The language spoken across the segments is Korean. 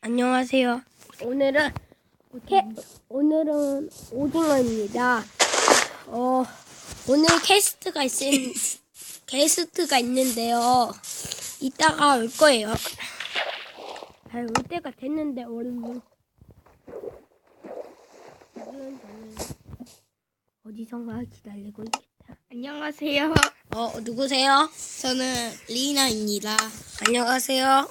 안녕하세요. 오늘은 캐, 오늘은 오징어입니다. 어 오늘 캐스트가 있은 게스트가 있는데요. 이따가 올 거예요. 잘올 때가 됐는데 저는 어디선가 기다리고 있겠다. 안녕하세요. 어 누구세요? 저는 리나입니다. 안녕하세요.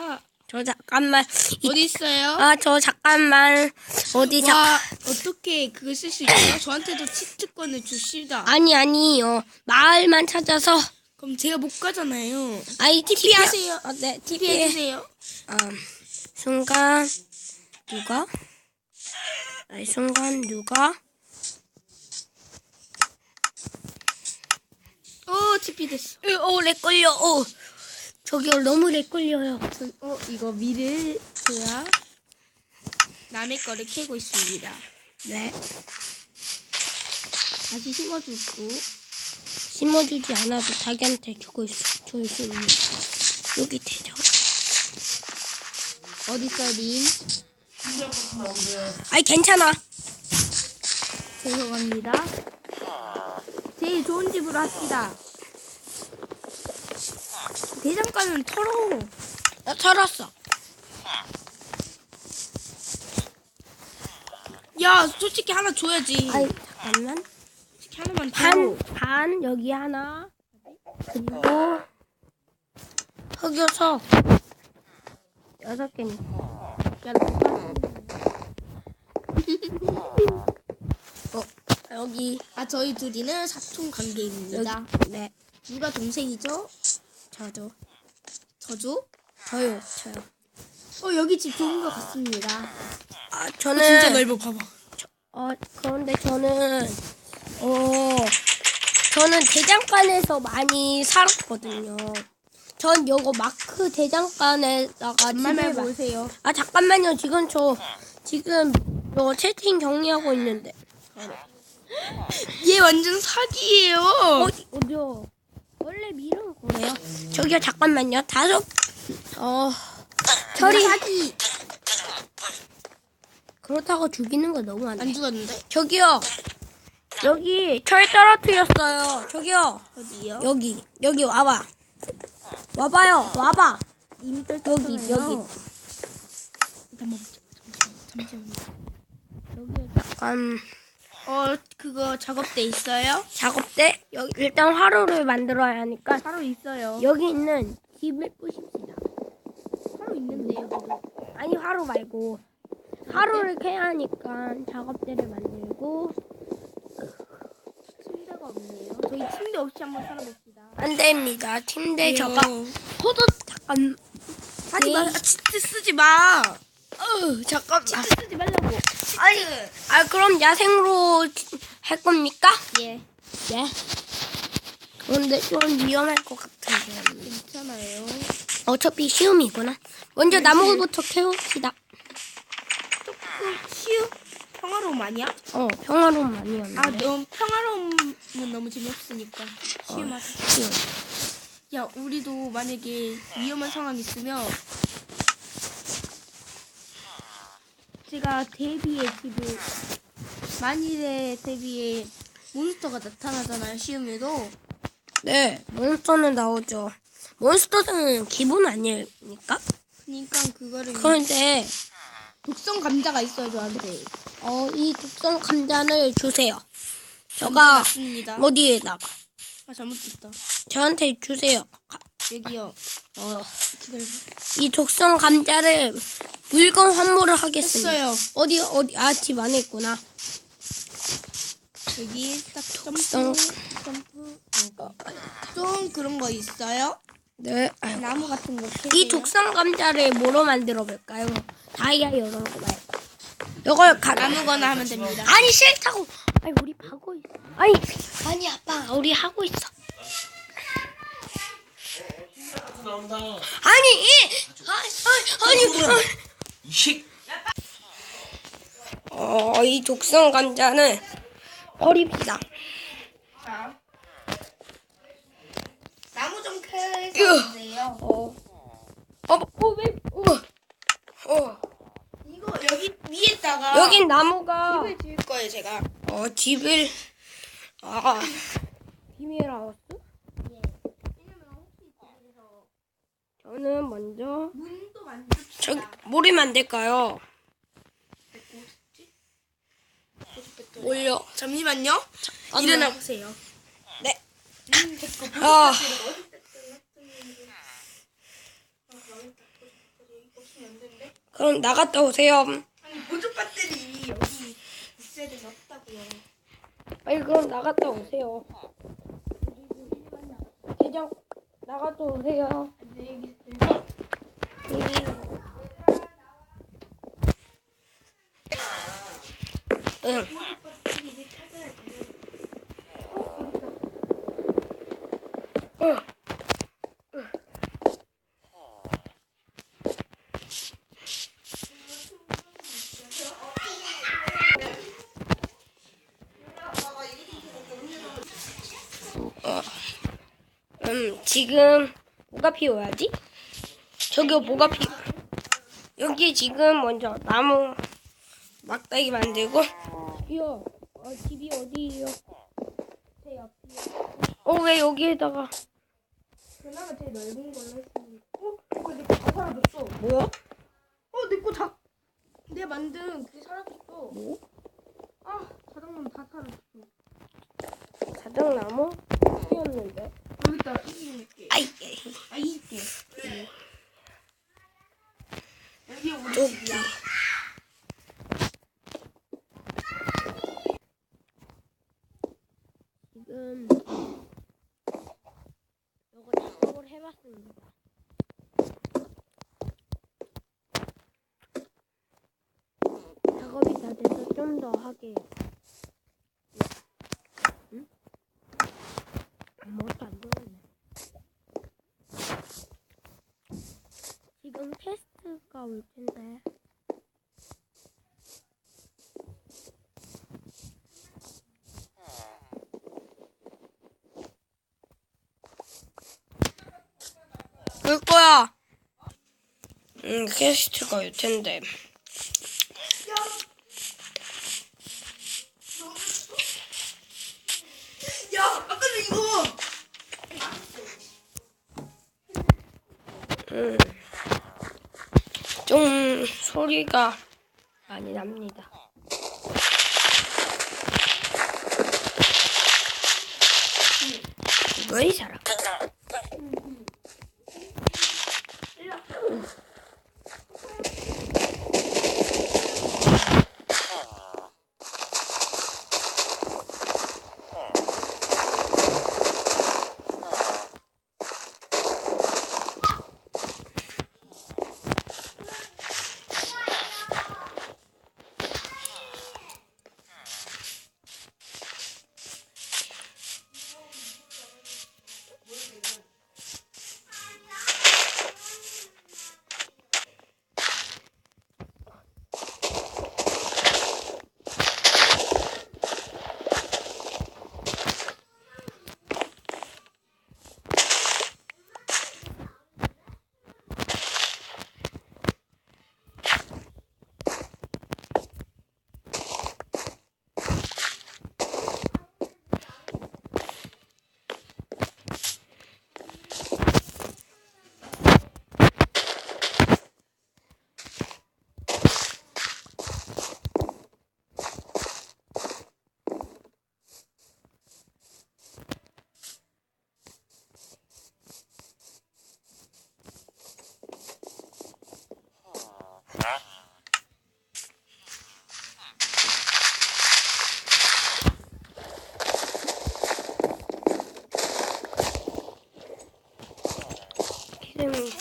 아, 저 잠깐만 어디 있어요? 아 저 잠깐만 어디 잠 와, 어떻게 그걸 쓸 수 있어요? 저한테도 치트권을 주시다. 아니 아니요 마을만 찾아서 그럼 제가 못 가잖아요. 아이 TP 하세요. 어, 네 TP TP 해주세요. 음, 순간 누가 아이 순간 누가 어, TP 됐어. 어렉 걸려 어 저기요 너무 렉 걸려요 전, 어, 이거 미를 제가 남의 거를 캐고 있습니다. 네 다시 심어주고. 심어주지 않아도 자기한테 주고 있어 줄수 있는 여기 되죠 어디 있어, 린? 아이 괜찮아 죄송합니다. 제일 좋은 집으로 합시다. 대장간은 털어. 나 털었어 야, 솔직히 하나 줘야지. 아이 잠깐만 솔직히 하나만 줘. 반, 반 여기 하나 그리고 흑요석 여섯 개니 야, 어, 여기 아, 저희 둘이는 사촌 여기 관계입니다. 네 누가 동생이죠? 저도 저죠? 저요 저요 어, 여기 집 좋은 것 같습니다. 아 저는 봐봐. 어 그런데 저는 어 저는 대장간에서 많이 살았거든요. 전 요거 마크 대장간에다가 말말 집을 보세요. 아 잠깐만요 지금 저 지금 저 채팅 정리하고 있는데 얘 완전 사기예요. 어디 어디요 원래 미는 거예요. 저기요 잠깐만요. 다섯 어 철이. 사기. 그렇다고 죽이는 거 너무 안 돼. 안 죽었는데? 저기요. 여기 철 떨어뜨렸어요. 저기요. 어디요? 여기 여기 와봐. 와봐요. 와봐. 이미 여기 여기. 잠깐만. 잠시만요. 여기 잠깐 어, 그거 작업대 있어요? 작업대 여기 일단 화로를 만들어야 하니까 바로 있어요. 여기 있는 집을 부십시다. 바로 있는데요. 아니 화로 말고 화로를 캐야 하니까 작업대를 만들고 침대가 없네요. 저희 침대 없이 한번 살아봅시다. 안 됩니다. 침대 저가 왜요? 포도 잠깐 하지 마. 네. 아, 치트 쓰지 마. 어 잠깐 치트 쓰지 말라고. 아니 아 그럼 야생으로 할 겁니까? 예. 네. 그런데 좀 위험할 것 같은데. 괜찮아요. 어차피 시험이구나. 먼저 나무부터 캐웁시다. 조금 치유 평화로움 아니야? 어 평화로움 아니었는데. 아, 너무 평화로움은 너무 재미없으니까 시험하자. 시험. 야, 우리도 만약에 위험한 상황 있으면 제가 데뷔의 집을 만일에 데뷔에 몬스터가 나타나잖아요. 시험에도 네, 몬스터는 나오죠. 몬스터는 기본 아닙니까? 그러니까 그거를 그런데 독성 감자가 있어요 저한테. 어, 이 독성 감자를 주세요. 저가 맞습니다. 어디에다가 아 잘못했다. 저한테 주세요. 가- 여기요. 어, 기다려. 이 독성 감자를 물건 환물을 하겠습니다. 했어요. 어디 어디 아 집 안에 있구나. 여기 딱. 점프 점프. 어, 좀 그런 거 있어요? 네. 아이고. 나무 같은 거. 이 독성 감자를 뭐로 만들어 볼까요? 다이아 이런 거 말고. 이걸 가 아무거나 하면 됩니다. 아니 싫다고. 아니 우리 하고 있어. 아니 아니 아빠 우리 하고 있어. 자꾸 나온다. 아니, 아니, 아니, 아니. 이 아, 아, 아. 어, 이 독성 감자는 허리입니다. 나무 좀 캐세요. 어, 어, 어, 왜, 어, 어. 이거 여기 위에다가 여긴 나무가 집을 지을 거예요, 제가. 어, 집을, 아, 비밀하우스. 저는 먼저 문도 만듭시다. 저기 뭐를 만들까요? 올려. 잠시만요. 아, 일어나 네. 보세요. 네. 음. 아. 그럼 나갔다 오세요. 아니 보조 배터리 여기 있어야 되는 없다고요. 빨리 그럼 나갔다 오세요. 대장 나갔다 오세요. 안녕히 계세요. 어. 음, 지금 뭐가 필요하지? 저기 뭐가 필요? 여기 지금 먼저 나무 막대기 만들고. 이요. 어, 집이 어디예요? 제 옆이요. 어, 왜 여기에다가? 그나마 제일 넓은 걸로 했습니다. 어? 이거 내거 다 사라졌어. 뭐야? 어, 내거 다. 내가 만든 그게 사라졌어. 뭐? 아, 자동문 다 사라졌어. 자작나무? 피었는데. 여기다 이게 아이, 아, 이게. 여기. 집이야. 지금 이거 작업을 해봤습니다. 작업이 다 돼서 좀 더 하게. 응? 아무것도 안 들어갔네. 지금 테스트가 올 텐데. 올 거야. 음, 게스트가 올 텐데. 야, 아까 이거. 음, 좀 소리가 많이 납니다. 왜이 사람?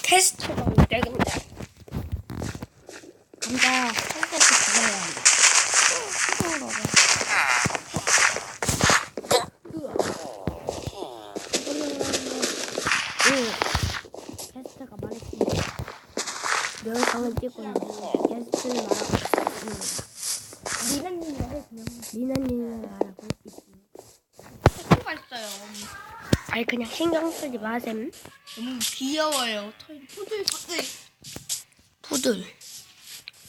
테스트가 올 때 근데 감자 한 번씩 먹어야 한다. 뜨거운 거가. 응. 테스트가 말했습니다. 영상을 찍고 있는데 게스트를 말하고 있습니다. 미나님 말해 그냥. 미나님을 말하고 있습니다. 있어요. 아니 그냥 신경 쓰지 마셈. 너무 귀여워요. 털이 푸들 푸들. 푸들.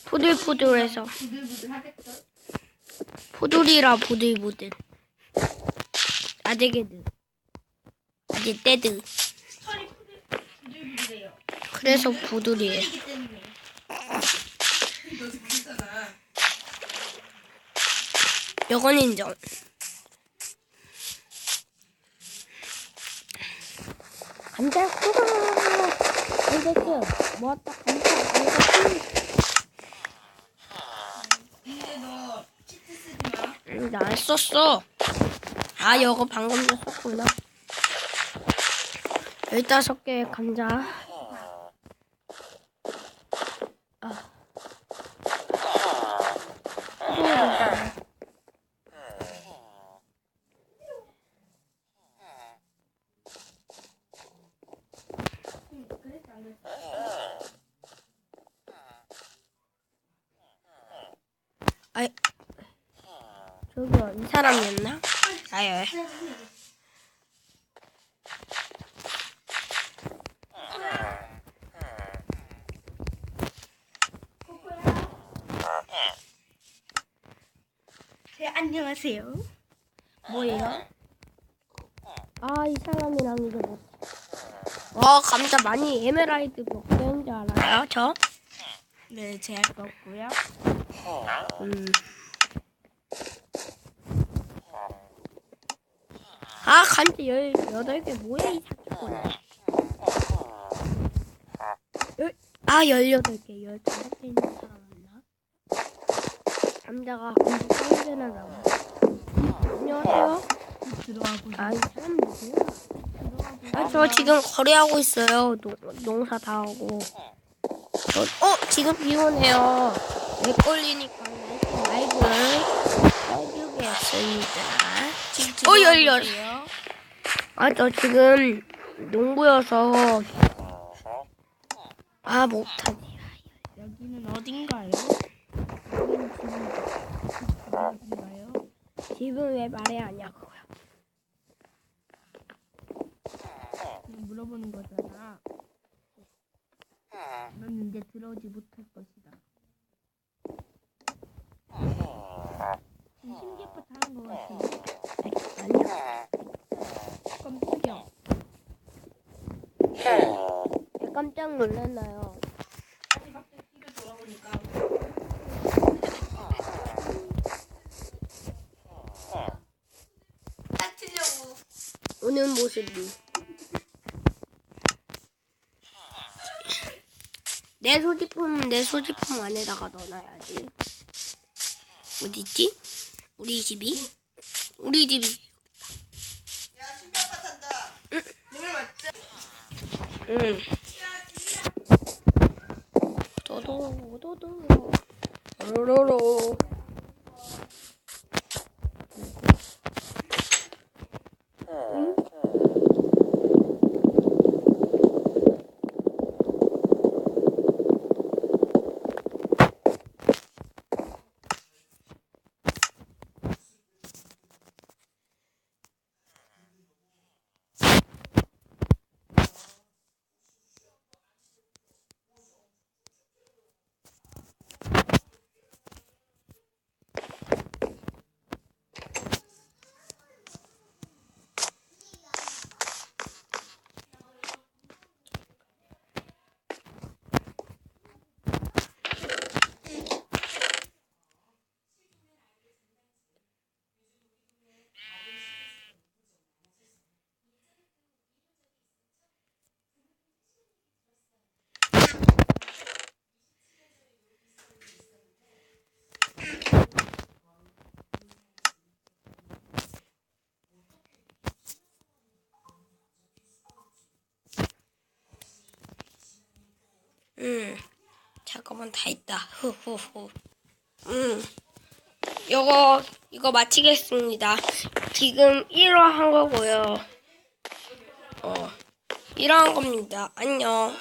포들포들해서 부들부들 하겠어. 포들이라 보들보들. 아재개드. 아재. 털이 부들부들해요. 그래서 보들이에요. 이기 때문에. 너 그랬잖아. 요건 인정. 감자 후가 이것도 모았다 감자 이것도 근데 너 치트 쓰지 마. 나안 썼어. 아 이거 방금 전 썼구나. 열다섯 개의 감자. 아. 또 그랬어 안 그랬어? 아이 저기요 이 사람이었나? 아예. 네 안녕하세요. 뭐예요? 아, 이 사람이랑 이제 뭐. 와, 감자 많이 에메랄드 몇 개인지 알아요? 저? 네 제할 거 없고요. 음. 아, 감자 18개 뭐야, 이 사기꾼. 열, 아, 18개, 15개 있는 사람 없나? 감자가 한개나 나와. 안녕하세요. 들어와 보세요. 아, 이 사람 누구야? 아, 저 지금 거래하고 있어요. 농, 농사 다 하고. 저, 어, 지금 비 오네요. 렉 걸리니까 라이브를 해주겠습니다. 어, 열려. 아, 저 지금 농구여서. 아, 못하지. 여기는 어딘가요? 여기는? 지금 왜 하고요? 그냥 물어보는 거잖아. 넌 이제 들어오지 못할 것이다. 심계파 타는 것. 아니요. 깜짝이야. 왜 깜짝 놀랐나요? 오는 모습이. 내 소지품은 내 소지품 안에다가 넣어놔야지. 어디지? 우리 집이? 우리 집이. 야, 신발가 탄다. 응. 눈물 맞지? 응. 도도, 도도. 로로로. 응. 잠깐만 다 있다. 후후후. 응. 요거 이거 마치겠습니다. 지금 1화 한 거고요. 어. 1화 한 겁니다. 안녕.